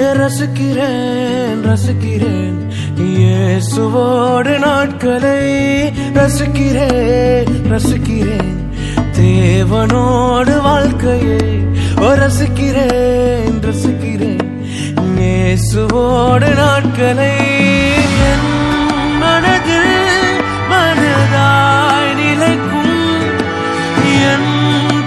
ரசிக்கிறேன் ரசிக்கிறேன். இயேசுவோடு நாட்களை ரசிக்கிறேன் ரசிக்கிறேன். தேவனோடு வாழ்க்கையை ஓ ரசிக்கிறேன் ரசிக்கிறேன். இயேசுவோடு நாட்களை என் மனதில் மனதாய் நிலைக்கும். என்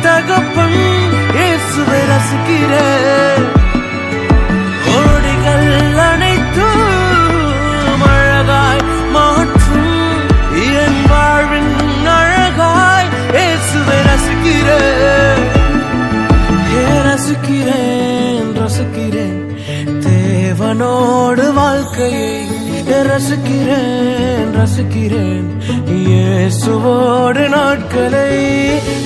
தகப்பன் இயேசுவை ரசிக்கிறேன். இறைவனோடு வாழ்க்கையை ரசிக்கிறேன் ரசிக்கிறேன். இயேசுவோடு நாட்களை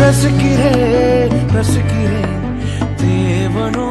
ரசிக்கிறேன் ரசிக்கிறேன். தேவனோ